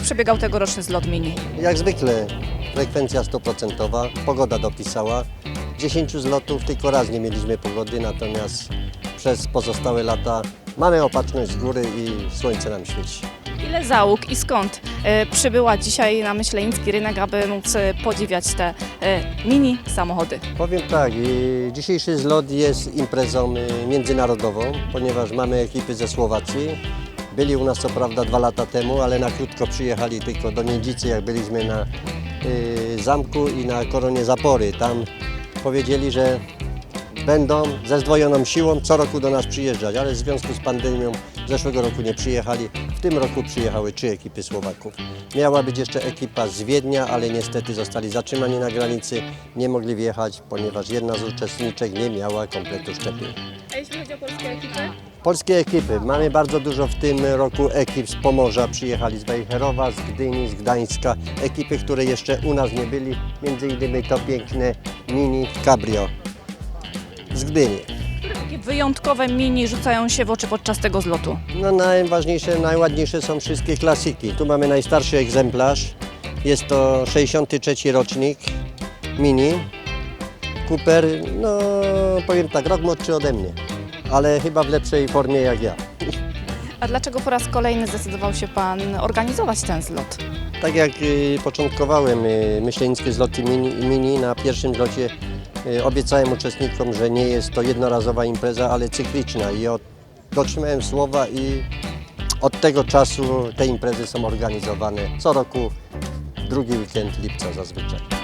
Jak przebiegał tegoroczny zlot mini? Jak zwykle frekwencja 100%, pogoda dopisała. 10 zlotów, tylko raz nie mieliśmy pogody, natomiast przez pozostałe lata mamy opatrzność z góry i słońce nam świeci. Ile załóg i skąd e, przybyła dzisiaj na myślenicki rynek, aby móc e, podziwiać te e, mini samochody? Powiem tak, y, dzisiejszy zlot jest imprezą y, międzynarodową, ponieważ mamy ekipy ze Słowacji. Byli u nas co prawda dwa lata temu, ale na krótko przyjechali tylko do Nidzicy, jak byliśmy na y, zamku i na koronie Zapory. Tam powiedzieli, że będą ze zdwojoną siłą co roku do nas przyjeżdżać, ale w związku z pandemią zeszłego roku nie przyjechali. W tym roku przyjechały trzy ekipy Słowaków. Miała być jeszcze ekipa z Wiednia, ale niestety zostali zatrzymani na granicy, nie mogli wjechać, ponieważ jedna z uczestniczek nie miała kompletu szczepień. A jeśli chodzi o polskie ekipy? Polskie ekipy. Mamy bardzo dużo w tym roku ekip z Pomorza. Przyjechali z Wejherowa, z Gdyni, z Gdańska. Ekipy, które jeszcze u nas nie byli. Między innymi to piękne Mini Cabrio z Gdyni. Takie wyjątkowe mini rzucają się w oczy podczas tego zlotu. No najważniejsze, najładniejsze są wszystkie klasyki. Tu mamy najstarszy egzemplarz. Jest to 63 rocznik Mini. Cooper, no powiem tak, rok młodszy ode mnie, ale chyba w lepszej formie jak ja. A dlaczego po raz kolejny zdecydował się Pan organizować ten zlot? Tak jak y, początkowałem y, zloty mini, mini, na pierwszym zlocie y, obiecałem uczestnikom, że nie jest to jednorazowa impreza, ale cykliczna i od, dotrzymałem słowa i od tego czasu te imprezy są organizowane co roku, drugi weekend lipca zazwyczaj.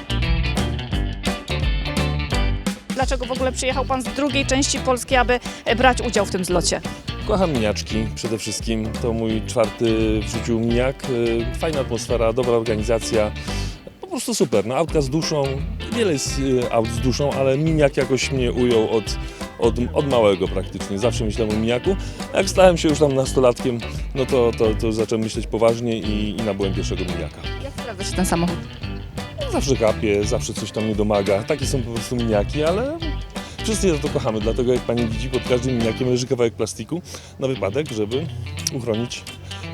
Dlaczego w ogóle przyjechał Pan z drugiej części Polski, aby e, brać udział w tym zlocie? Kocham miniaczki przede wszystkim. To mój czwarty w życiu miniak. Y, Fajna atmosfera, dobra organizacja. Po prostu super. No, autka z duszą. Wiele jest y, aut z duszą, ale miniak jakoś mnie ujął od, od, od małego praktycznie. Zawsze myślałem o miniaku. A Jak stałem się już tam nastolatkiem, no to, to, to zacząłem myśleć poważnie i, i nabyłem pierwszego miniaka. Jak sprawdza się ten samochód? Zawsze kapie, zawsze coś tam nie domaga. Takie są po prostu miniaki, ale wszyscy za to kochamy. Dlatego jak pani widzi, pod każdym miniakiem leży kawałek plastiku na wypadek, żeby uchronić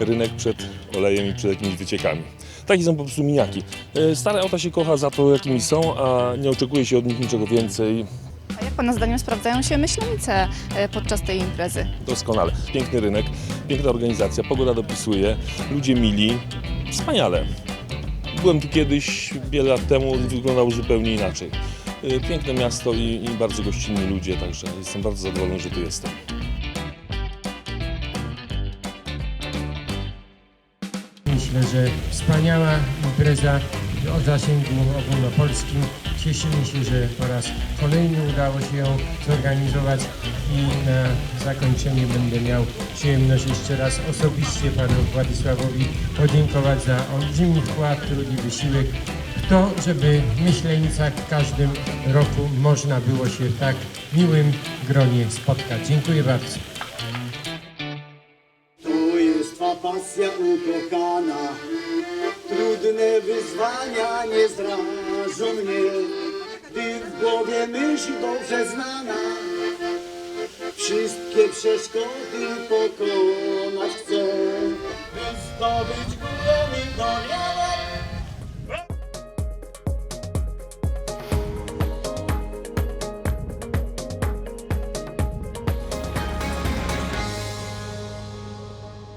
rynek przed olejem i przed jakimiś wyciekami. Takie są po prostu miniaki. E, Stare auta się kocha za to, jakimi są, a nie oczekuje się od nich niczego więcej. A jak Pana zdaniem sprawdzają się myślenice e, podczas tej imprezy? Doskonale. Piękny rynek, piękna organizacja, pogoda dopisuje, ludzie mili. Wspaniale. Byłem tu kiedyś, wiele lat temu, wyglądało zupełnie inaczej. Y, Piękne miasto i, i bardzo gościnni ludzie, także jestem bardzo zadowolony, że tu jestem. Myślę, że wspaniała impreza o zasięgu ogólnopolskim. Cieszymy się, że po raz kolejny udało się ją zorganizować i na zakończenie będę miał przyjemność jeszcze raz osobiście panu Władysławowi podziękować za olbrzymi wkład, trud i wysiłek w to, żeby w Myślenicach w każdym roku można było się w tak miłym gronie spotkać. Dziękuję bardzo. Jest pasja ukochana, trudne wyzwania nie zrażą mnie, gdy w głowie myśl dobrze znana, wszystkie przeszkody pokonać chcę,